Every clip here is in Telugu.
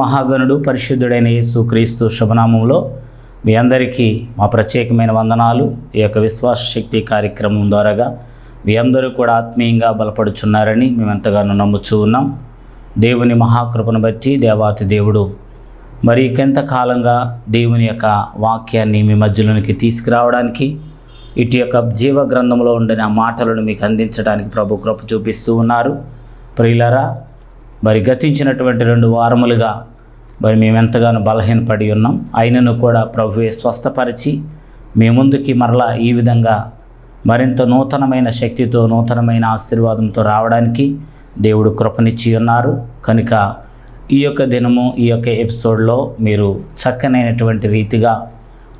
మహాగణుడు పరిశుద్ధుడైన యేసు క్రీస్తు శుభనామంలో మీ అందరికీ మా ప్రత్యేకమైన వందనాలు. ఈ యొక్క విశ్వాస శక్తి కార్యక్రమం ద్వారాగా మీ అందరూ కూడా ఆత్మీయంగా బలపడుచున్నారని మేము ఎంతగానో నమ్ముచూ ఉన్నాం. దేవుని మహాకృపను బట్టి దేవాతి దేవుడు మరి ఇంకెంతకాలంగా దేవుని యొక్క వాక్యాన్ని మీ మధ్యలోనికి తీసుకురావడానికి ఇటు యొక్క జీవ గ్రంథంలో ఉండిన మాటలను మీకు అందించడానికి ప్రభు కృప చూపిస్తూ ఉన్నారు. ప్రియులరా మరి గతించినటువంటి రెండు వారములుగా మరి మేము ఎంతగానో బలహీనపడి ఉన్నాం. అయినను కూడా ప్రభువే స్వస్థపరిచి మీ ముందుకి మరలా ఈ విధంగా మరింత నూతనమైన శక్తితో నూతనమైన ఆశీర్వాదంతో రావడానికి దేవుడు కృపనిచ్చి ఉన్నారు. కనుక ఈ యొక్క దినము ఈ యొక్క ఎపిసోడ్లో మీరు చక్కనైనటువంటి రీతిగా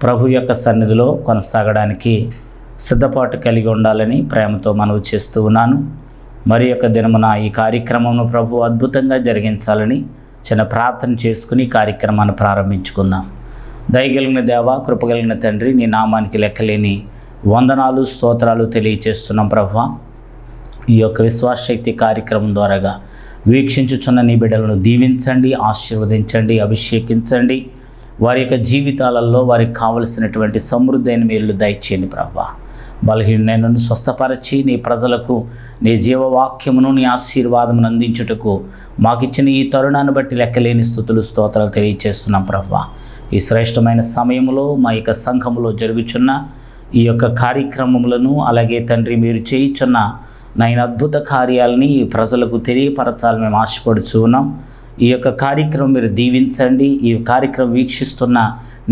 ప్రభు యొక్క సన్నిధిలో కొనసాగడానికి సిద్ధపాటు కలిగి ఉండాలని ప్రేమతో మనవి చేస్తూ ఉన్నాను. మరి యొక్క దినమున ఈ కార్యక్రమంను ప్రభు అద్భుతంగా జరిగించాలని చిన్న ప్రార్థన చేసుకుని కార్యక్రమాన్ని ప్రారంభించుకుందాం. దయగలిగిన దేవ కృపగలిగిన తండ్రి నీ నామానికి లెక్కలేని వందనాలు స్తోత్రాలు తెలియచేస్తున్నాం ప్రభు. ఈ యొక్క విశ్వాసశక్తి కార్యక్రమం ద్వారాగా వీక్షించుచున్న నీ బిడ్డలను దీవించండి ఆశీర్వదించండి అభిషేకించండి. వారి యొక్క జీవితాలలో వారికి కావలసినటువంటి సమృద్ధైన మేలు దయచేయండి ప్రభా. బలహీనను స్వస్థపరచి నీ ప్రజలకు నీ జీవవాక్యమును నీ ఆశీర్వాదమును అందించుటకు మాకిచ్చిన ఈ తరుణాన్ని బట్టి లెక్కలేని స్థుతులు స్తోత్రాలు తెలియచేస్తున్నాం ప్రభా. ఈ శ్రేష్టమైన సమయంలో మా యొక్క సంఘములో జరుగుచున్న ఈ యొక్క కార్యక్రమములను అలాగే తండ్రి మీరు చేయించున్న నైన్ అద్భుత కార్యాలని ఈ ప్రజలకు తెలియపరచాలని మేము ఆశపడుచు ఉన్నాం. ఈ యొక్క కార్యక్రమం మీరు దీవించండి. ఈ కార్యక్రమం వీక్షిస్తున్న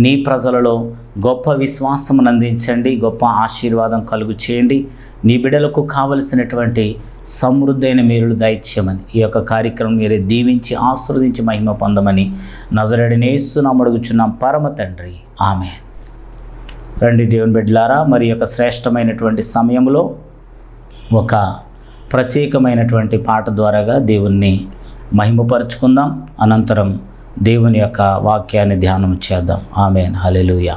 నీ ప్రజలలో గొప్ప విశ్వాసం అందించండి గొప్ప ఆశీర్వాదం కలుగు చేయండి. నీ బిడ్డలకు కావలసినటువంటి సమృద్ధైన మేలులు దయచేయమని ఈ యొక్క కార్యక్రమం మీరే దీవించి ఆశీర్వదించి మహిమ పొందమని నజరడినేస్తున్నాం అడుగుచున్నాం. పరమ తండ్రి. ఆమె రండి దేవుని బిడ్డలారా మరి యొక్క శ్రేష్టమైనటువంటి సమయంలో ఒక ప్రత్యేకమైనటువంటి పాట ద్వారాగా దేవుణ్ణి మహిమపరుచుకుందాం. అనంతరం దేవుని యొక్క వాక్యాన్ని ధ్యానం చేద్దాం. ఆమెన్. హలెలుయా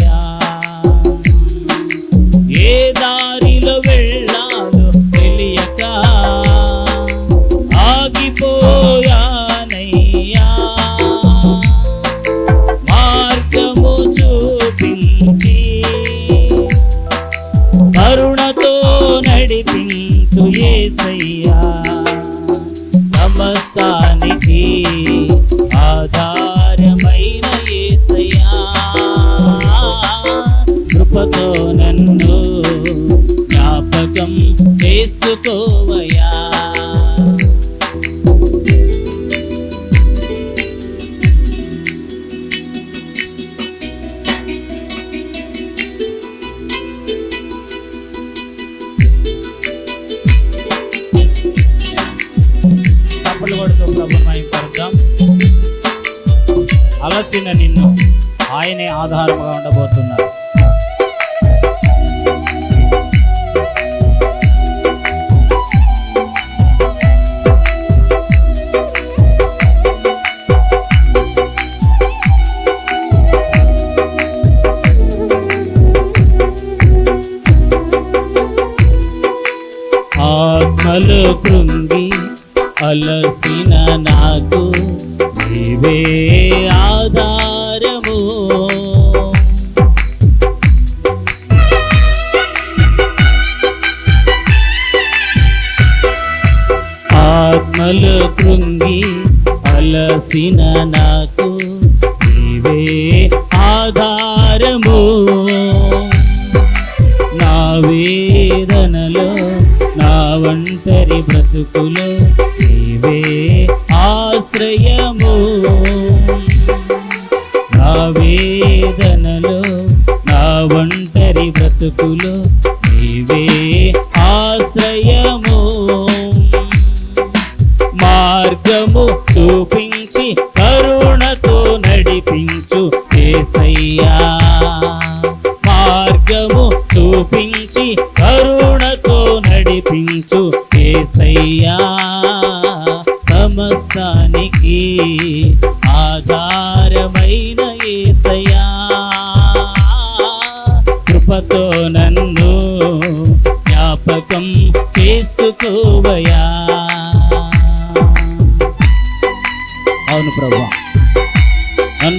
చేసుకోవయా తప్పులు ఆత్మలు కృంగి అలసిన నాకు నీవే ఆధారము. ఆత్మలు కృంగి అలసిన నాకు కులో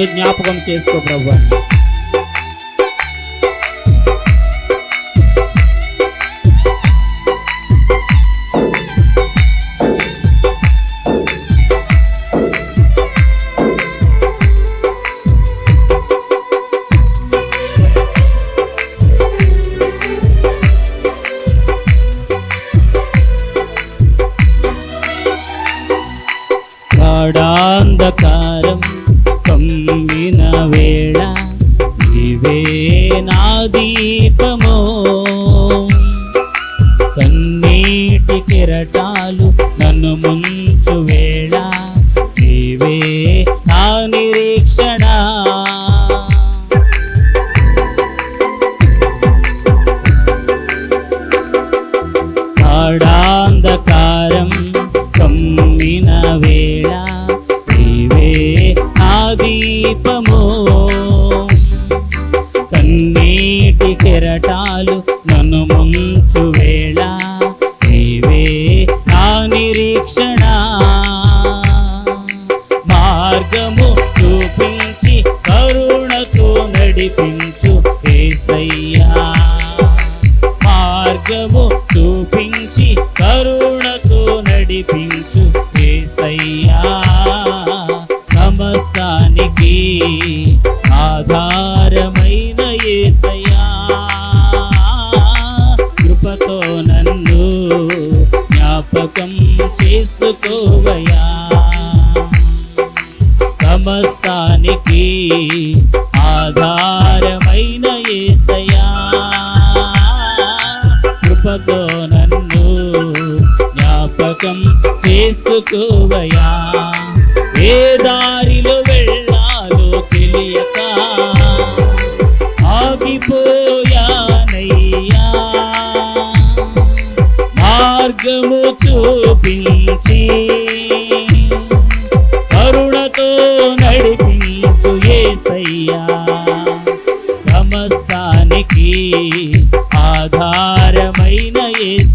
నన్ను జ్ఞాపకం చేసుకో ప్రభు. గాఢాంధకారం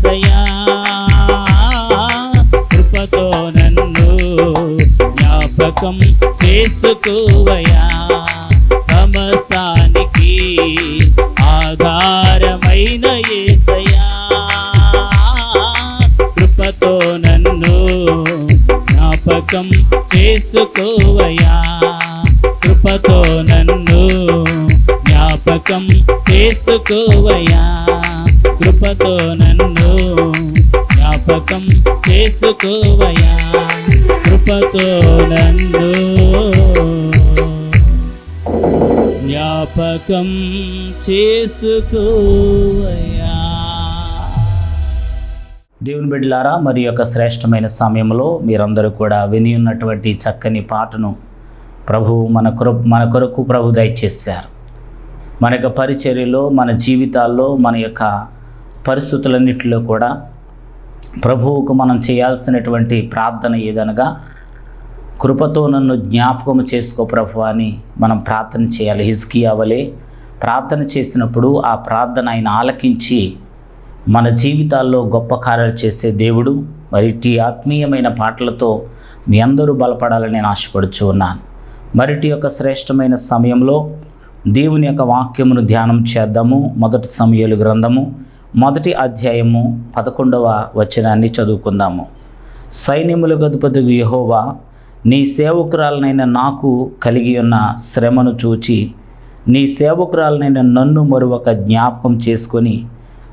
ఏసయ్యా కృపతో నన్ను జ్ఞాపకం చేసుకోవయా. సమస్తానికి ఆధారమైన ఏసయ్యా కృపతో నన్ను జ్ఞాపకం చేసుకోవయా. కృపతో నన్ను జ్ఞాపకం చేసుకోవయా. కృపతో నన్ను జ్ఞాపకం చేసుకోవయా కృపతో నన్ను జ్ఞాపకం చేసుకోవయా దేవుని బిడ్డలారా మరి యొక్క శ్రేష్టమైన సమయంలో మీరందరూ కూడా విని ఉన్నటువంటి చక్కని పాటను ప్రభు మన కొర మన కొరకు ప్రభు దయచేశారు. మన యొక్క పరిచర్యలో మన జీవితాల్లో మన యొక్క పరిస్థితులన్నిటిలో కూడా ప్రభువుకు మనం చేయాల్సినటువంటి ప్రార్థన ఏదనగా కృపతో నన్ను జ్ఞాపకం చేసుకో ప్రభు అని మనం ప్రార్థన చేయాలి. హిజ్కియా వలె ప్రార్థన చేసినప్పుడు ఆ ప్రార్థన ఆయన ఆలకించి మన జీవితాల్లో గొప్ప కార్యాలు చేసే దేవుడు. మరి ఇట్టి ఆత్మీయమైన పాటలతో మీ అందరూ బలపడాలని నేను ఆశపడుచు ఉన్నాను. మరిటి యొక్క శ్రేష్టమైన సమయంలో దేవుని యొక్క వాక్యమును ధ్యానం చేద్దాము. మొదటి సమయలు గ్రంథము మొదటి అధ్యాయము పదకొండవ వచనాన్ని చదువుకుందాము. సైన్యముల గదుపతి యహోవా నీ సేవకురాలనైన నాకు కలిగి ఉన్న శ్రమను చూచి నీ సేవకురాలనైన నన్ను మరొక జ్ఞాపకం చేసుకొని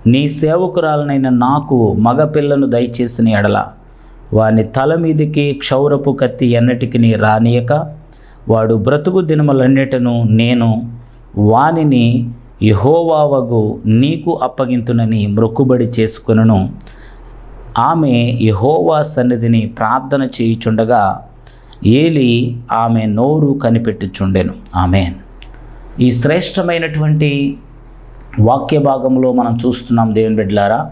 నీ సేవకురాలనైన నాకు మగపిల్లను దయచేసిన ఎడల వాని తల మీదికి క్షౌరపు కత్తి ఎన్నటికి రానియక వాడు బ్రతుకు దినములన్నిటను నేను వానిని యహోవావగు నీకు అప్పగింతునని మొక్కుబడి చేసుకును ఆమె యహోవా సన్నిధిని ప్రార్థన చేయుచుండగా ఏలి ఆమె నోరు కనిపెట్టుచుండెను. ఆమె ఈ శ్రేష్టమైనటువంటి వాక్య భాగంలో మనం చూస్తున్నాం దేవుని బిడ్డలారా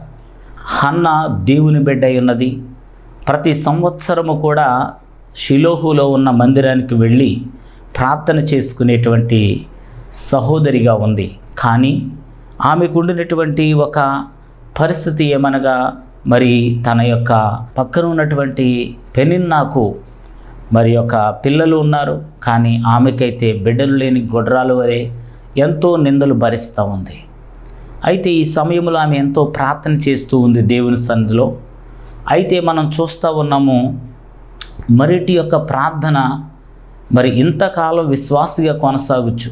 హన్న దేవుని బిడ్డ అయి ఉన్నది. ప్రతి సంవత్సరము కూడా షిలోహులో ఉన్న మందిరానికి వెళ్ళి ప్రార్థన చేసుకునేటువంటి సహోదరిగా ఉంది. కానీ ఆమెకు ఉండినటువంటి ఒక పరిస్థితి ఏమనగా మరి తన యొక్క పక్కన ఉన్నటువంటి పెనిన్నాకు మరి యొక్క పిల్లలు ఉన్నారు. కానీ ఆమెకైతే బిడ్డలు లేని గొడ్రాలు వరే ఎంతో నిందలు భరిస్తూ ఉంది. అయితే ఈ సమయంలో ఆమె ఎంతో ప్రార్థన చేస్తూ ఉంది దేవుని సన్నిధిలో. అయితే మనం చూస్తూ ఉన్నాము మరిటి యొక్క ప్రార్థన మరి ఇంతకాలం విశ్వాసిగా కొనసాగచ్చు.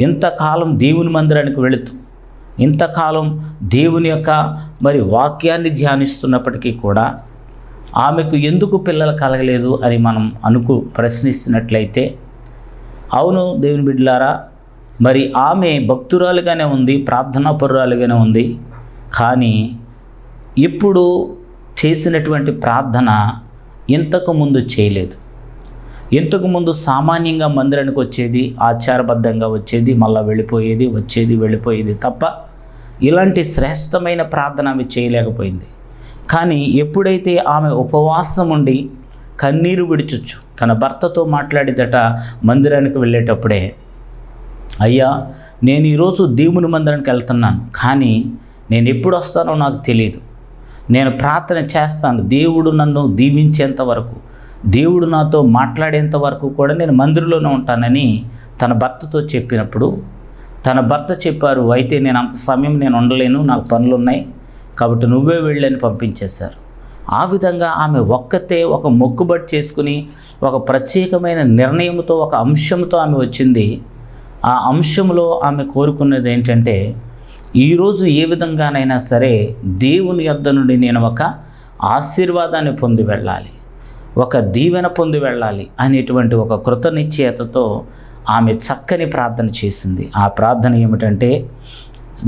ఇంతకాలం దేవుని మందిరానికి వెళుతూ ఇంతకాలం దేవుని యొక్క మరి వాక్యాన్ని ధ్యానిస్తున్నప్పటికీ కూడా ఆమెకు ఎందుకు పిల్లలు కలగలేదు అని మనం అనుకు ప్రశ్నిస్తున్నట్లయితే అవును దేవుని బిడ్డలారా మరి ఆమె భక్తురాలుగానే ఉంది ప్రార్థనాపరురాలుగానే ఉంది కానీ ఇప్పుడు చేసినటువంటి ప్రార్థన ఇంతకు ముందు చేయలేదు. ఇంతకుముందు సామాన్యంగా మందిరానికి వచ్చేది ఆచారబద్ధంగా వచ్చేది మళ్ళీ వెళ్ళిపోయేది వచ్చేది వెళ్ళిపోయేది తప్ప ఇలాంటి శ్రేష్టమైన ప్రార్థన ఆమె చేయలేకపోయింది. కానీ ఎప్పుడైతే ఆమె ఉపవాసం ఉండి కన్నీరు విడిచొచ్చు తన భర్తతో మాట్లాడేదట మందిరానికి వెళ్ళేటప్పుడే అయ్యా నేను ఈరోజు దేవుని మందిరానికి వెళ్తున్నాను కానీ నేను ఎప్పుడు వస్తానో నాకు తెలియదు నేను ప్రార్థన చేస్తాను దేవుడు నన్ను దీవించేంత వరకు. దేవుడు నాతో మాట్లాడేంత వరకు కూడా నేను మందిరంలోనే ఉంటానని తన భర్తతో చెప్పినప్పుడు తన భర్త చెప్పారు అయితే నేను అంత సమయం నేను ఉండలేను నాకు పనులు ఉన్నాయి కాబట్టి నువ్వే వెళ్ళని పంపించేశారు. ఆ విధంగా ఆమె ఒక్కతే ఒక మొక్కుబడి చేసుకుని ఒక ప్రత్యేకమైన నిర్ణయంతో ఒక అంశంతో ఆమె వచ్చింది. ఆ అంశంలో ఆమె కోరుకున్నది ఏంటంటే ఈరోజు ఏ విధంగానైనా సరే దేవుని యొద్ద నుండి నేను ఒక ఆశీర్వాదాన్ని పొంది వెళ్ళాలి. ఒక దీవెన పొంది వెళ్ళాలి అనేటువంటి ఒక కృతనిశ్చయతతో ఆమె చక్కని ప్రార్థన చేసింది. ఆ ప్రార్థన ఏమిటంటే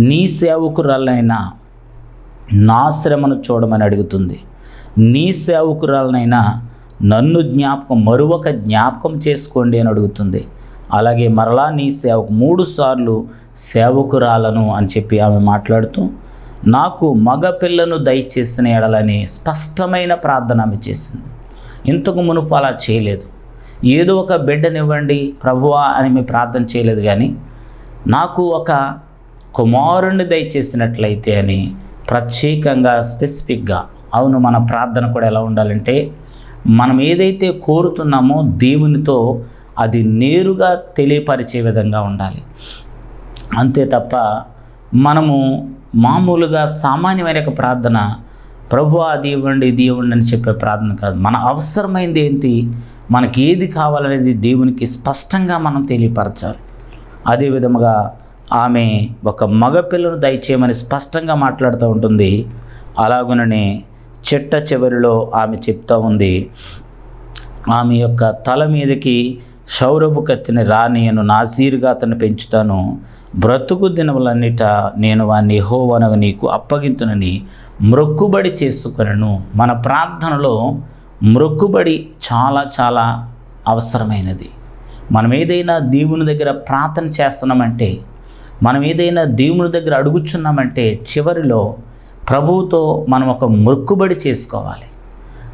నీ సేవకురాలైన నా శ్రమను చూడమని అడుగుతుంది. నీ సేవకురాలనైనా నన్ను జ్ఞాపకం మరొక జ్ఞాపకం చేసుకోండి అని అడుగుతుంది. అలాగే మరలా నీ సేవకు మూడు సార్లు సేవకురాలను అని చెప్పి ఆమె మాట్లాడుతూ నాకు మగ పిల్లను దయచేసిన ఎడలని స్పష్టమైన ప్రార్థన ఆమె చేసింది. ఇంతకు మునుపు అలా చేయలేదు. ఏదో ఒక బిడ్డనివ్వండి ప్రభువా అని మేము ప్రార్థన చేయలేదు కానీ నాకు ఒక కుమారుణ్ణి దయచేసినట్లయితే అని ప్రత్యేకంగా స్పెసిఫిక్గా అవును మన ప్రార్థన కూడా ఎలా ఉండాలంటే మనం ఏదైతే కోరుతున్నామో దేవునితో అది నేరుగా తెలియపరిచే విధంగా ఉండాలి. అంతే తప్ప మనము మామూలుగా సామాన్యమైన ప్రార్థన ప్రభు అది ఇవ్వండి ఇది ఇవ్వండి అని చెప్పే ప్రార్థన కాదు. మన అవసరమైంది ఏంటి? మనకి ఏది కావాలనేది దేవునికి స్పష్టంగా మనం తెలియపరచాలి. అదేవిధముగా ఆమె ఒక మగపిల్లను దయచేయమని స్పష్టంగా మాట్లాడుతూ ఉంటుంది. అలాగుననే చెట్ట చివరిలో ఆమె చెప్తా ఉంది ఆమె యొక్క తల మీదకి సౌరభు కత్తిని రానియను నాసీరుగా అతను పెంచుతాను. బ్రతుకు దినములన్నిట నేను వాన్ని హోవనగా నీకు అప్పగింతునని మ్రొక్కుబడి చేసుకొనను. మన ప్రార్థనలో మ్రొక్కుబడి చాలా చాలా అవసరమైనది. మనం ఏదైనా దేవుని దగ్గర ప్రార్థన చేస్తున్నామంటే మనం ఏదైనా దేవుని దగ్గర అడుగుచున్నామంటే చివరిలో ప్రభువుతో మనం ఒక మొక్కుబడి చేసుకోవాలి.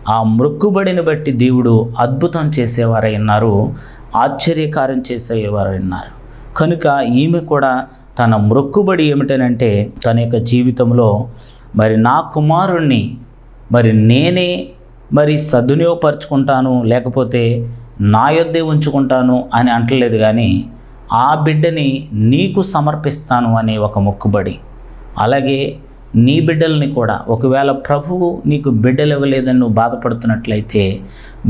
ఆ మొక్కుబడిని బట్టి దేవుడు అద్భుతం చేసేవారై ఉన్నారు ఆశ్చర్యకారం చేసేవారై ఉన్నారు. కనుక ఈమె కూడా తన మొక్కుబడి ఏమిటనంటే తన యొక్క జీవితంలో మరి నా కుమారుణ్ణి మరి నేనే మరి సద్వినియోగపరుచుకుంటాను లేకపోతే నా యొద్దే ఉంచుకుంటాను అని అంటలేదు కానీ ఆ బిడ్డని నీకు సమర్పిస్తాను అనే ఒక మొక్కుబడి. అలాగే నీ బిడ్డల్ని కూడా ఒకవేళ ప్రభువు నీకు బిడ్డలు ఇవ్వలేదని నువ్వు బాధపడుతున్నట్లయితే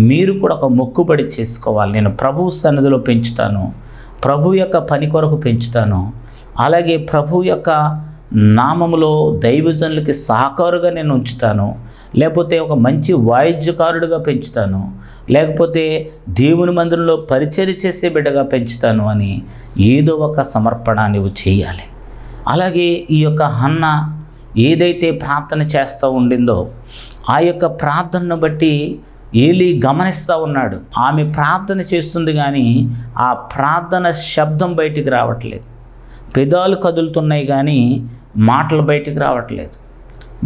మీరు కూడా ఒక మొక్కుబడి చేసుకోవాలి. నేను ప్రభు సన్నిధిలో పెంచుతాను ప్రభు యొక్క పని కొరకు పెంచుతాను. అలాగే ప్రభు యొక్క నామములో దైవజనులకి సహకారుగా నేను ఉంచుతాను. లేకపోతే ఒక మంచి వాయిద్యకారుడిగా పెంచుతాను. లేకపోతే దేవుని మందిరంలో పరిచర్య చేసే బిడ్డగా పెంచుతాను అని ఏదో ఒక సమర్పణ నువ్వు చేయాలి. అలాగే ఈ యొక్క హన్న ఏదైతే ప్రార్థన చేస్తూ ఉండిందో ఆ యొక్క ప్రార్థనను బట్టి ఏలి గమనిస్తూ ఉన్నాడు. ఆమె ప్రార్థన చేస్తుంది కానీ ఆ ప్రార్థన శబ్దం బయటికి రావట్లేదు. పెదాలు కదులుతున్నాయి కానీ మాటలు బయటికి రావట్లేదు.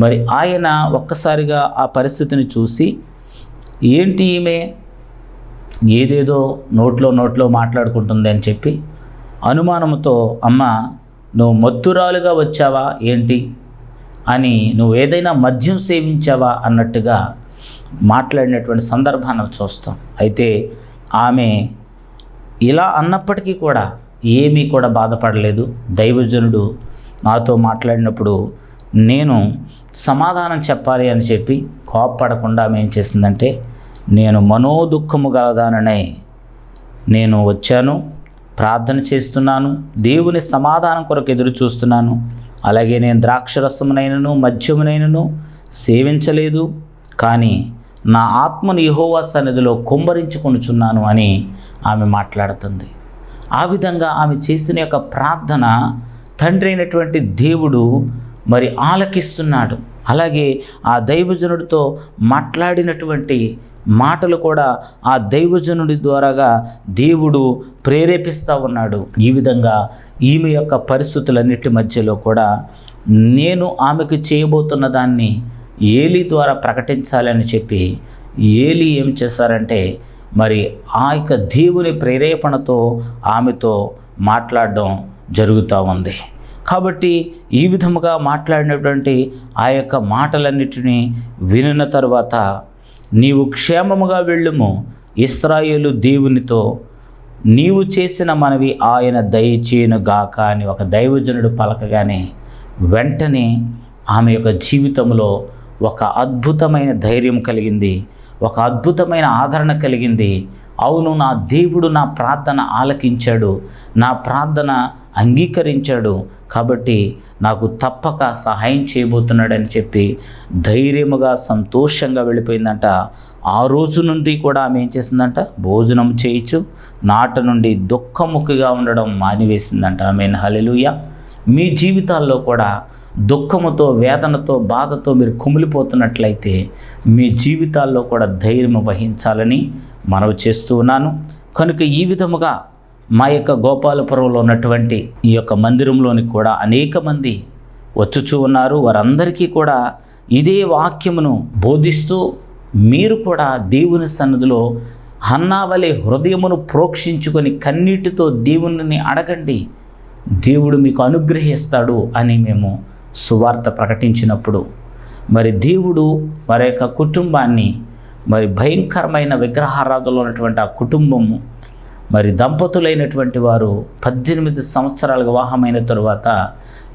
మరి ఆయన ఒక్కసారిగా ఆ పరిస్థితిని చూసి ఏంటి ఈమె? ఏదేదో నోట్లో నోట్లో మాట్లాడుకుంటుంది అని చెప్పి అనుమానంతో అమ్మ నువ్వు మత్తురాలుగా వచ్చావా? ఏంటి? అని నువ్వు ఏదైనా మద్యం సేవించావా? అన్నట్టుగా మాట్లాడినటువంటి సందర్భాన్ని చూస్తాం. అయితే ఆమె ఇలా అన్నప్పటికీ కూడా ఏమీ కూడా బాధపడలేదు. దైవజనుడు నాతో మాట్లాడినప్పుడు నేను సమాధానం చెప్పాలి అని చెప్పి కోప్పడకుండా ఆమె ఏం చేసిందంటే నేను మనోదుఖము గలదాననే నేను వచ్చాను ప్రార్థన చేస్తున్నాను దేవుని సమాధానం కొరకు ఎదురు చూస్తున్నాను. అలాగే నేను ద్రాక్షరసమునైనను మద్యమునైనను సేవించలేదు. కానీ నా ఆత్మను యహోవా సన్నిధిలో కుమ్మరించుకొనుచున్నాను అని ఆమె మాట్లాడుతుంది. ఆ విధంగా ఆమె చేసిన యొక్క ప్రార్థన తండ్రి అయినటువంటి దేవుడు మరి ఆలకిస్తున్నాడు. అలాగే ఆ దైవజనుడితో మాట్లాడినటువంటి మాటలు కూడా ఆ దైవజనుడి ద్వారాగా దేవుడు ప్రేరేపిస్తూ ఉన్నాడు. ఈ విధంగా ఈమె యొక్క పరిస్థితులన్నిటి మధ్యలో కూడా నేను ఆమెకు చేయబోతున్న దాన్ని ఏలి ద్వారా ప్రకటించాలని చెప్పి ఏలి ఏం చేశారంటే మరి ఆ యొక్క దేవుని ప్రేరేపణతో ఆమెతో మాట్లాడడం జరుగుతూ ఉంది. కాబట్టి ఈ విధముగా మాట్లాడినటువంటి ఆ యొక్క మాటలన్నిటినీ వినిన తర్వాత నీవు క్షేమముగా వెళ్ళుము. ఇస్రాయేలు దేవునితో నీవు చేసిన మనవి ఆయన దయచేయను గాక అని ఒక దైవజనుడు పలకగానే వెంటనే ఆమె యొక్క జీవితంలో ఒక అద్భుతమైన ధైర్యం కలిగింది. ఒక అద్భుతమైన ఆదరణ కలిగింది. అవును నా దేవుడు నా ప్రార్థన ఆలకించాడు నా ప్రార్థన అంగీకరించాడు కాబట్టి నాకు తప్పక సహాయం చేయబోతున్నాడని చెప్పి ధైర్యముగా సంతోషంగా వెళ్ళిపోయిందంట. ఆ రోజు నుండి కూడా ఆమె ఏం చేసిందంట? భోజనం చేయొచ్చు నాట నుండి దుఃఖముఖిగా ఉండడం మానివేసిందంట. ఆమె హలెలుయ మీ జీవితాల్లో కూడా దుఃఖముతో వేదనతో బాధతో మీరు కుమిలిపోతున్నట్లయితే మీ జీవితాల్లో కూడా ధైర్యం వహించాలని మనవి చేస్తూ ఉన్నాను. కనుక ఈ విధముగా మా యొక్క గోపాలపురంలో ఉన్నటువంటి ఈ యొక్క మందిరంలోని కూడా అనేక మంది వచ్చుచూ ఉన్నారు. వారందరికీ కూడా ఇదే వాక్యమును బోధిస్తూ మీరు కూడా దేవుని సన్నిధిలో హన్నావలే హృదయమును ప్రోక్షించుకొని కన్నీటితో దేవుని అడగండి. దేవుడు మీకు అనుగ్రహిస్తాడు అని మేము సువార్త ప్రకటించినప్పుడు. మరి దేవుడు వారి యొక్క కుటుంబాన్ని మరి భయంకరమైన విగ్రహారాధనలో ఉన్నటువంటి ఆ కుటుంబము మరి దంపతులైనటువంటి వారు పద్దెనిమిది సంవత్సరాల వివాహమైన తరువాత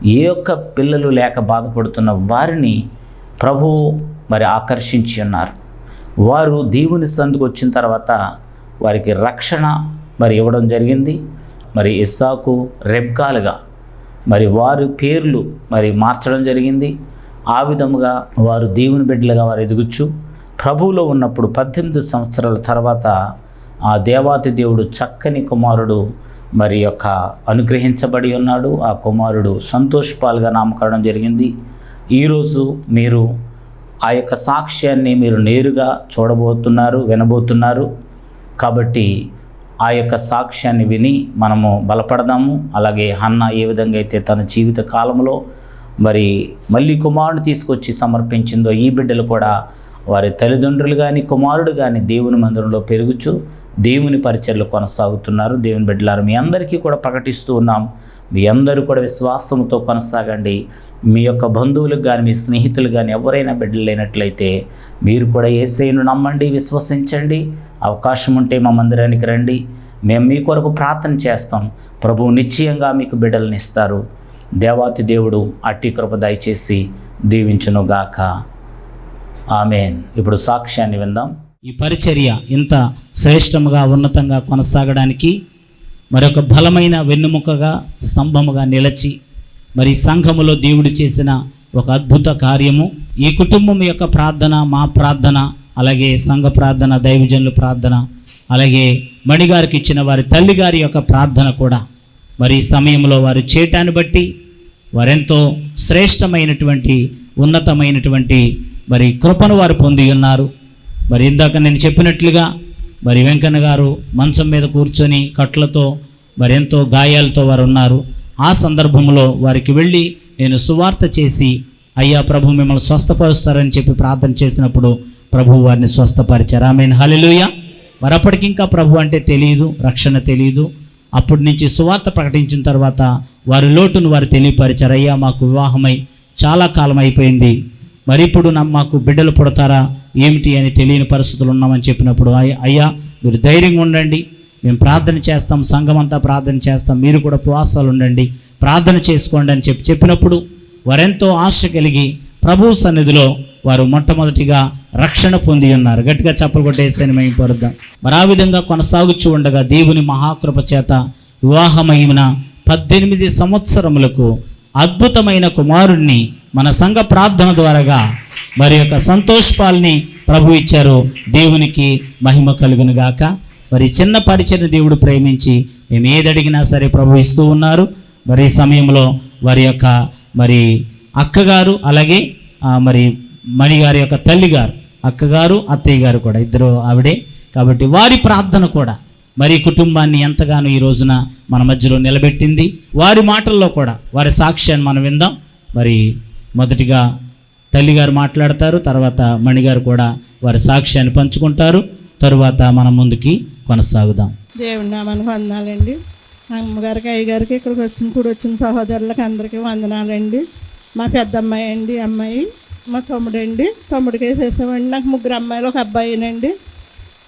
ఏ ఒక్క పిల్లలు లేక బాధపడుతున్న వారిని ప్రభువు మరి ఆకర్షించి ఉన్నారు. వారు దేవుని సందుకు వచ్చిన తర్వాత వారికి రక్షణ మరి ఇవ్వడం జరిగింది. మరి ఇస్సాకు రెబ్కాలుగా మరి వారి పేర్లు మరి మార్చడం జరిగింది. ఆ విధముగా వారు దేవుని బిడ్డలుగా వారు ఎదుగుచ్చు ప్రభువులో ఉన్నప్పుడు పద్దెనిమిది సంవత్సరాల తర్వాత ఆ దేవాతి దేవుడు చక్కని కుమారుడు మరి యొక్క అనుగ్రహించబడి ఉన్నాడు. ఆ కుమారుడు సంతోష్ పాల్గా నామకరణం జరిగింది. ఈరోజు మీరు ఆ యొక్క సాక్ష్యాన్ని మీరు నేరుగా చూడబోతున్నారు వినబోతున్నారు. కాబట్టి ఆ యొక్క సాక్ష్యాన్ని విని మనము బలపడదాము. అలాగే హన్న ఏ విధంగా అయితే తన జీవిత కాలంలో మరి మళ్ళీ కుమారుని తీసుకొచ్చి సమర్పించిందో ఈ బిడ్డలు కూడా వారి తల్లిదండ్రులు కానీ కుమారుడు కానీ దేవుని మందిరంలో పెరుగుచు దేవుని పరిచయలు కొనసాగుతున్నారు. దేవుని బిడ్డలారు మీ అందరికీ కూడా ప్రకటిస్తూ ఉన్నాం. మీ అందరూ కూడా విశ్వాసంతో కొనసాగండి. మీ యొక్క బంధువులకు కానీ మీ స్నేహితులు కానీ ఎవరైనా బిడ్డలు లేనట్లయితే మీరు కూడా ఏసైను నమ్మండి విశ్వసించండి. అవకాశం ఉంటే మా మందిరానికి రండి. మేము మీ కొరకు ప్రార్థన చేస్తాం. ప్రభువు నిశ్చయంగా మీకు బిడ్డలను ఇస్తారు. దేవాతి దేవుడు అట్టి కృప దయచేసి దీవించునుగాక. ఆమెన్. ఇప్పుడు సాక్ష్యాన్ని విందాం. ఈ పరిచర్య ఇంత శ్రేష్టముగా ఉన్నతంగా కొనసాగడానికి మరొక బలమైన వెన్నుముకగా స్తంభముగా నిలచి మరి సంఘములో దేవుడు చేసిన ఒక అద్భుత కార్యము. ఈ కుటుంబం యొక్క ప్రార్థన మా ప్రార్థన అలాగే సంఘ ప్రార్థన దైవజనుల ప్రార్థన అలాగే మణిగారికి ఇచ్చిన వారి తల్లిగారి యొక్క ప్రార్థన కూడా మరి సమయంలో వారు చేయటాన్ని బట్టి వారెంతో శ్రేష్టమైనటువంటి ఉన్నతమైనటువంటి మరి కృపను వారు పొంది ఉన్నారు. మరి ఇందాక నేను చెప్పినట్లుగా మరి వెంకన్న గారు మంచం మీద కూర్చొని కట్లతో మరి ఎంతో గాయాలతో వారు ఉన్నారు ఆ సందర్భంలో వారికి వెళ్ళి నేను సువార్త చేసి అయ్యా ప్రభు మిమ్మల్ని స్వస్థపరుస్తారని చెప్పి ప్రార్థన చేసినప్పుడు ప్రభు వారిని స్వస్థపరిచారు. ఆమె హలిలుయ మరి ఇంకా ప్రభు అంటే తెలియదు రక్షణ తెలియదు అప్పటి నుంచి సువార్త ప్రకటించిన తర్వాత వారి లోటును వారు తెలియపరిచారు. అయ్యా మాకు వివాహమై చాలా కాలం అయిపోయింది. మరి ఇప్పుడు మాకు బిడ్డలు పుడతారా? ఏమిటి అని తెలియని పరిస్థితులు ఉన్నామని చెప్పినప్పుడు అయ్యా మీరు ధైర్యంగా ఉండండి. మేము ప్రార్థన చేస్తాం సంఘం అంతా ప్రార్థన చేస్తాం. మీరు కూడా ఉపవాసాలు ఉండండి. ప్రార్థన చేసుకోండి అని చెప్పి చెప్పినప్పుడు వారెంతో ఆశ కలిగి ప్రభు సన్నిధిలో వారు మొట్టమొదటిగా రక్షణ పొంది ఉన్నారు. గట్టిగా చప్పలు కొట్టేసని మేము పరుద్దాం. మరి ఆ విధంగా కొనసాగుచూ ఉండగా దేవుని మహాకృప చేత వివాహమైన పద్దెనిమిది సంవత్సరములకు అద్భుతమైన కుమారుణ్ణి మన సంఘ ప్రార్థన ద్వారాగా మరి యొక్క సంతోషపాల్ని ప్రభు ఇచ్చారు. దేవునికి మహిమ కలుగును గాక. మరి చిన్న పరిచయం దేవుడు ప్రేమించి మేము ఏది అడిగినా సరే ప్రభు ఇస్తూ ఉన్నారు. మరి ఈ సమయంలో వారి యొక్క మరి అక్కగారు అలాగే మరి మణి గారి యొక్క తల్లి గారు అక్కగారు అత్తయ్య గారు కూడా ఇద్దరు ఆవిడే. కాబట్టి వారి ప్రార్థన కూడా మరి కుటుంబాన్ని ఎంతగానో ఈ రోజున మన మధ్యలో నిలబెట్టింది. వారి మాటల్లో కూడా వారి సాక్ష్యాన్ని మనం విందాం. మరి మొదటిగా తల్లిగారు మాట్లాడతారు తర్వాత మణిగారు కూడా వారి సాక్ష్యాన్ని పంచుకుంటారు. తరువాత మనం ముందుకి కొనసాగుదాం. దేవుడి నామానికి వందనాలండి. అమ్మగారికి అయ్యగారికి ఇక్కడికి వచ్చిన కూడా వచ్చిన సహోదరులకు అందరికీ వందనాలండి. మా పెద్ద అమ్మాయి అండి అమ్మాయి మా తమ్ముడు అండి తమ్ముడికి వేసేసామండి నాకు ముగ్గురు అమ్మాయిలు ఒక అబ్బాయినండి.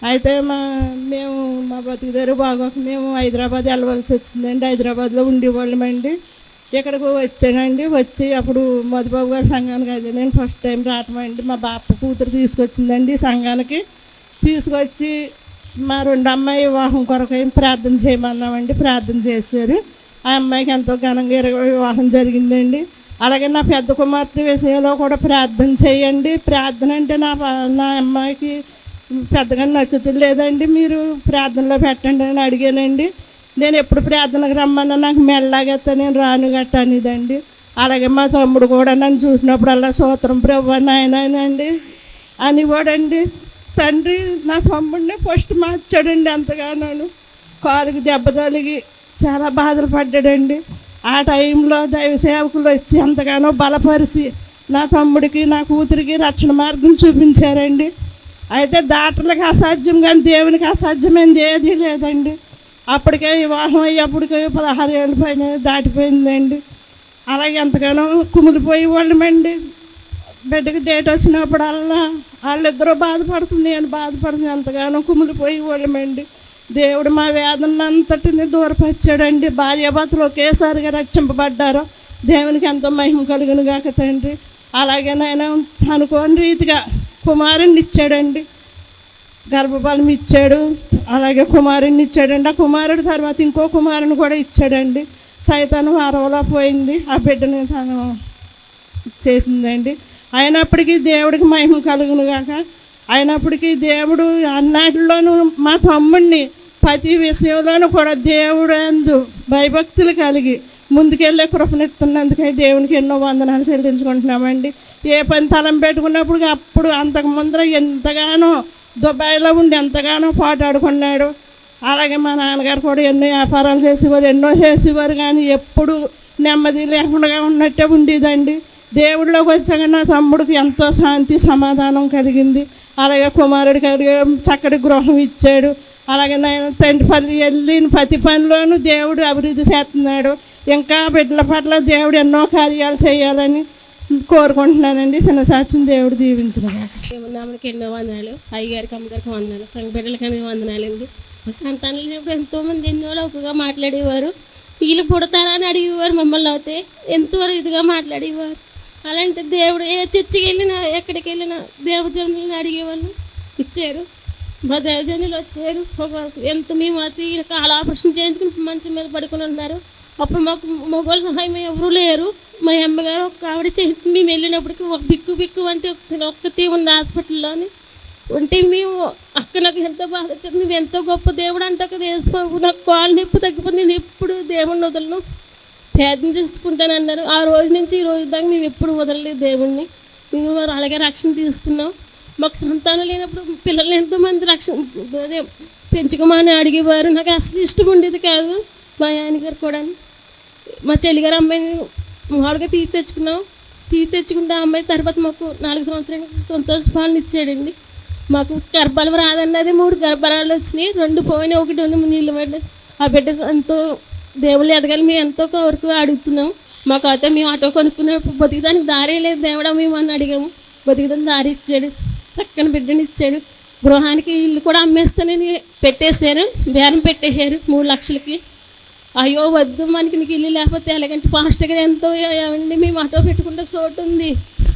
అయితే మా మేము మా బతుకుదారు బాగోక మేము హైదరాబాద్ వెళ్ళవలసి వచ్చిందండి. హైదరాబాద్లో ఉండేవాళ్ళమండి. ఇక్కడికి వచ్చానండి? వచ్చి అప్పుడు మధుబాబు గారి సంఘానికి అదే నేను ఫస్ట్ టైం రావటం అండి మా బాప కూతురు తీసుకొచ్చిందండి సంఘానికి. తీసుకొచ్చి మా రెండు అమ్మాయి వివాహం కొరకు ప్రార్థన చేయమన్నామండి. ప్రార్థన చేశారు. ఆ అమ్మాయికి ఎంతో ఘనంగా ఇరవై వివాహం జరిగిందండి. అలాగే నా పెద్ద కుమార్తె విషయంలో కూడా ప్రార్థన చేయండి. ప్రార్థన అంటే నా నా అమ్మాయికి పెద్దగా నచ్చుతుంది లేదండి మీరు ప్రార్థనలో పెట్టండి అని అడిగానండి. నేను ఎప్పుడు ప్రార్థనకు రమ్మన్నా నాకు మెల్లగెత్త నేను రాను గట్ట అనేదండి. అలాగే మా తమ్ముడు కూడా నన్ను చూసినప్పుడల్లా సూత్రం ప్రభు నాయనండి అనివాడండి తండ్రి నా తమ్ముడిని ఫస్ట్ మార్చాడండి ఎంతగానో కాలుకి దెబ్బ తలిగి చాలా బాధలు పడ్డాడండి. ఆ టైంలో దైవ సేవకులు వచ్చి ఎంతగానో బలపరిచి నా తమ్ముడికి నా కూతురికి రక్షణ మార్గం చూపించారండి. అయితే డాక్టర్లకు అసాధ్యం కానీ దేవునికి అసాధ్యమైంది ఏదీ లేదండి. అప్పటికే వివాహం అయ్యేప్పటికే పదహారు ఏళ్ళ పైన దాటిపోయిందండి. అలాగే ఎంతగానో కుమిలిపోయి వాళ్ళమండి బిడ్డకి డేట్ వచ్చినప్పుడల్లా వాళ్ళిద్దరూ బాధపడుతుంది నేను బాధపడుతుంది ఎంతగానో కుమిలిపోయి వాళ్ళమండి దేవుడు మా వేదన అంతటిని దూరపరిచాడండి. భార్యాభర్తలు ఒకేసారిగా రక్షింపబడ్డారు. దేవునికి ఎంతో మహిమ కలుగును గాక తండ్రి. అలాగే నేను అనుకోని రీతిగా కుమారుణ్ణి ఇచ్చాడండి. గర్భఫలం ఇచ్చాడు అలాగే కుమారుడిని ఇచ్చాడండి. ఆ కుమారుడు తర్వాత ఇంకో కుమారుని కూడా ఇచ్చాడండి. సైతాను వారంలో పోయింది. ఆ బిడ్డని తను చేసిందండి. అయినప్పటికీ దేవుడికి మహిమ కలుగును గాక. అయినప్పటికీ దేవుడు అన్నాటిలోనూ మా తమ్ముడిని ప్రతి విషయంలోనూ కూడా దేవుడు అందు భయభక్తులు కలిగి ముందుకెళ్ళే కృపనిస్తున్నందుకై దేవునికి ఎన్నో వందనాలు చెల్లించుకుంటున్నామండి. ఏ పని తలం పెట్టుకున్నప్పుడు అప్పుడు అంతకు ముందర ఎంతగానో దుబాయ్లో ఉండి ఎంతగానో పాటాడుకున్నాడు అలాగే మా నాన్నగారు కూడా ఎన్నో వ్యాపారాలు చేసేవారు ఎన్నో చేసేవారు కానీ ఎప్పుడు నెమ్మది లేకుండా ఉన్నట్టే ఉండేదండి. దేవుడిలోకి వచ్చాక నా తమ్ముడికి ఎంతో శాంతి సమాధానం కలిగింది. అలాగే కుమారుడు అలాగే చక్కటి గృహం ఇచ్చాడు. అలాగే నేను తండ్రి పనులు వెళ్ళిన ప్రతి పనిలోనూ దేవుడు అభివృద్ధి చేస్తున్నాడు. ఇంకా బిడ్డల పట్ల దేవుడు ఎన్నో కార్యాలు చేయాలని కోరుకుంటున్నానండి. చిన్న సాక్ష్యం దేవుడు దీవించిన ఎన్నో వందనాలు. అయ్యగారికి అమ్మగారికి వందనాలు. సంఘ బిడ్డలకి వందనాలండి. సంతానం లేనప్పుడు ఎంతోమంది ఎన్నో లౌకగా మాట్లాడేవారు. వీళ్ళు పుడతారా అని అడిగేవారు మమ్మల్ని అయితే ఎంతో ఇదిగా మాట్లాడేవారు. అలాంటి దేవుడు ఏ చర్చికి వెళ్ళినా ఎక్కడికి వెళ్ళినా దేవజనులను అడిగేవాళ్ళు ఇచ్చారు. మా దేవజనులు వచ్చారు. ఒక ఎంత మేము అతి కాల ఆపరేషన్ చేయించుకుని మంచం మీద పడుకుని ఉన్నారు. అప్పుడు మాకు మొబైల్ సహాయం ఎవరూ లేరు. మా అమ్మగారు ఒక ఆవిడ చేతి మేము వెళ్ళినప్పటికి ఒక బిక్కు బిక్కు అంటే ఒక్కతే ఉంది హాస్పిటల్లోని. ఉంటే మేము అక్కడ నాకు ఎంతో బాధ వచ్చింది నువ్వు ఎంతో గొప్ప దేవుడు అంటే ఒక దేశబాబు నాకు కాలు నొప్పి తగ్గిపోతుంది. నేను ఎప్పుడు దేవుడిని వదలను. ప్రయత్నం చేసుకుంటాను అన్నారు. ఆ రోజు నుంచి ఈ రోజు దాకా మేము ఎప్పుడు వదలలేదు దేవుణ్ణి. మేము అలాగే రక్షణ తీసుకున్నాం. మాకు సంతానం లేనప్పుడు పిల్లల్ని ఎంతోమంది రక్షణ అదే పెంచుకోమని అడిగేవారు. నాకు అసలు ఇష్టం ఉండేది కాదు మా ఆయన గారు కూడా మా చెల్లిగారు అమ్మాయిని మామూలుగా తీసి తెచ్చుకున్నాం. తీ తెచ్చుకుంటే ఆ అమ్మాయి తర్వాత మాకు నాలుగు సంవత్సరాలు సంతోష పాలన ఇచ్చాడండి. మాకు గర్భాలు రాదన్నది మూడు గర్భాలు వచ్చినాయి. రెండు పోయినాయి. ఒకటి ఉంది నీళ్ళు పడ్డది ఆ బిడ్డ ఎంతో దేవుళ్ళు ఎదగాలి. మేము ఎంతో వరకు అడుగుతున్నాం. మాకు అయితే మేము ఆటో కొనుక్కున్నప్పుడు బతికడానికి దారే లేదు. దేవుడా మేము అని అడిగాము. బతికడానికి దారి ఇచ్చాడు. చక్కని బిడ్డని ఇచ్చాడు. గృహానికి ఇల్లు కూడా అమ్మేస్తానని పెట్టేశారు. బేరం పెట్టేశారు. మూడు లక్షలకి. అయ్యో వద్దు మనకి నీకు ఇల్లు లేకపోతే ఎలాగంటే ఫాస్ట్గా ఎంతో ఏమండి మేము ఆటో పెట్టుకుంటే చోటు ఉంది.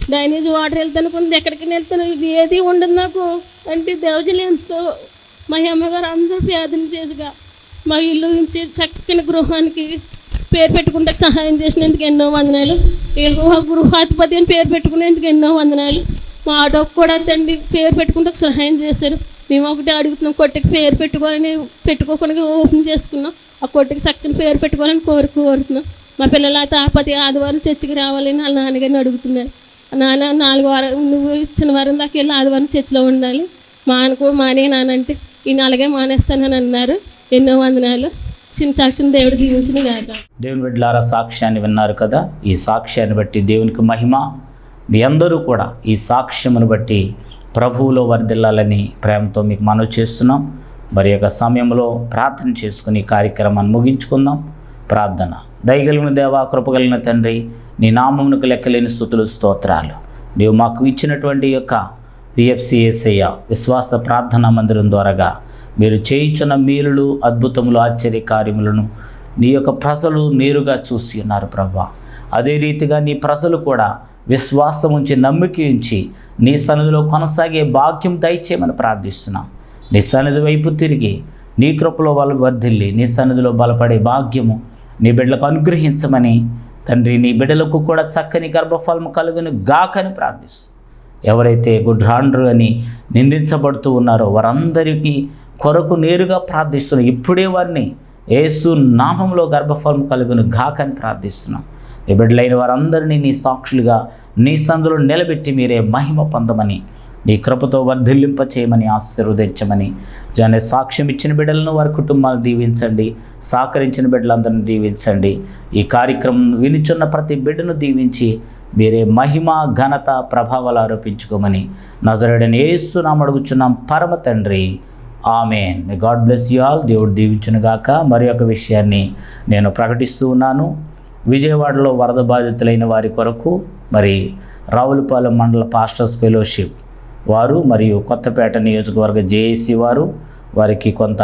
డ్రైనేజ్ వాటర్ వెళ్తానుకుంది ఎక్కడికి వెళ్తాను ఇది ఏది ఉండదు నాకు. అంటే దేవజలు ఎంతో మా అమ్మగారు అందరూ పేదలు చేసిగా మా ఇల్లు నుంచి చక్కని గృహానికి పేరు పెట్టుకుంటే సహాయం చేసినందుకు ఎన్నో వందనాలు. ఏహో గృహాధిపతి అని పేరు పెట్టుకునేందుకు ఎన్నో వందనాలు. మా ఆటోకి కూడా తండ్రి పేరు పెట్టుకుంటే సహాయం చేశారు. మేము ఒకటి అడుగుతున్నాం కొట్టకి పేరు పెట్టుకోవాలని పెట్టుకోకుండా ఓపెన్ చేసుకున్నాం. ఆ కొట్టకి చక్కని పేరు పెట్టుకోవాలని కోరు కోరుతున్నాం. మా పిల్లలు అయితే ఆపతి ఆదివారం చర్చికి రావాలని వాళ్ళ నాన్నగారిని అడుగుతున్నారు. నాన్న నాలుగు వారం నువ్వు ఇచ్చిన వారం దాకా వెళ్ళి ఆదివారం చర్చిలో ఉండాలి. మానకు మానే నానంటే ఈయన అలాగే మానేస్తానని అన్నారు. ఎన్నో వందనాలు. చిన్న సాక్షిని దేవుడు దీవించిన గాక. దేవుని బిడ్డలారా సాక్ష్యాన్ని విన్నారు కదా? ఈ సాక్ష్యాన్ని బట్టి దేవునికి మహిమ. మీ అందరూ కూడా ఈ సాక్ష్యమును బట్టి ప్రభువులో వర్దిల్లాలని ప్రేమతో మీకు మనవి చేస్తున్నాం. మరి యొక్క సమయంలో ప్రార్థన చేసుకుని కార్యక్రమాన్ని ముగించుకుందాం. ప్రార్థన. దయగలిగిన దేవా కృపగలిగిన తండ్రి నీ నామమునకు లెక్కలేని స్థుతులు స్తోత్రాలు. నీవు మాకు ఇచ్చినటువంటి యొక్క విఎఫ్సిఎస్ఐ విశ్వాస ప్రార్థనా మందిరం ద్వారాగా మీరు చేయించిన మేలులు అద్భుతములు ఆశ్చర్య కార్యములను నీ యొక్క ప్రజలు నేరుగా చూసి ఉన్నారు ప్రభా. అదే రీతిగా నీ ప్రజలు కూడా విశ్వాసం ఉంచి నమ్మిక ఉంచి నీ సన్నిధిలో కొనసాగే భాగ్యం దయచేయమని ప్రార్థిస్తున్నాం. నీ సన్నిధి వైపు తిరిగి నీ కృపలో వాళ్ళు వర్ధిల్లి నీ సన్నిధిలో బలపడే భాగ్యము నీ బిడ్డలకు అనుగ్రహించమని తండ్రి నీ బిడ్డలకు కూడా చక్కని గర్భఫలము కలుగును గాకని ప్రార్థిస్తు. ఎవరైతే గుడ్రాండ్రు అని నిందించబడుతూ ఉన్నారో వారందరికీ కొరకు నేరుగా ప్రార్థిస్తున్నాం. ఇప్పుడే వారిని ఏసు నామంలో గర్భఫలం కలుగును గాకని ప్రార్థిస్తున్నాం. నీ బిడ్డలైన వారందరినీ నీ సాక్షులుగా నీ సందులో నిలబెట్టి మీరే మహిమ పొందమని నీ కృపతో వర్ధిల్లింప చేయమని ఆశీర్వదించమని జన సాక్ష్యం ఇచ్చిన బిడ్డలను వారి కుటుంబాలను దీవించండి సహకరించిన బిడ్డలందరిని దీవించండి. ఈ కార్యక్రమం వినిచున్న ప్రతి బిడ్డను దీవించి మీరే మహిమ ఘనత ప్రభావాలు ఆరోపించుకోమని నజరుడని ఏస్తున్నాం అడుగుచున్నాం. పరమ తండ్రి. Amen. God bless you all. దేవుడు దీవించునుగాక. మరి ఒక విషయాన్ని నేను ప్రకటిస్తూ ఉన్నాను. విజయవాడలో వరద బాధితులైన వారి కొరకు మరి రావులపాలెం మండల పాస్టర్స్ ఫెలోషిప్ వారు మరియు కొత్తపేట నియోజకవర్గ జేఏసీ వారు వారికి కొంత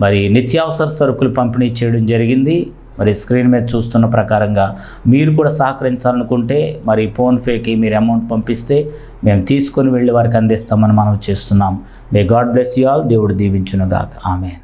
మరి నిత్యావసర సరుకులు పంపిణీ చేయడం జరిగింది. మరి స్క్రీన్ మీద చూస్తున్న ప్రకారంగా మీరు కూడా సహకరించాలనుకుంటే మరి ఫోన్పేకి మీరు అమౌంట్ పంపిస్తే మేము తీసుకొని వెళ్ళి వారికి అందిస్తామని మనం చేస్తున్నాం. May God bless you all దేవుడు దీవించునుగాక. ఆమెన్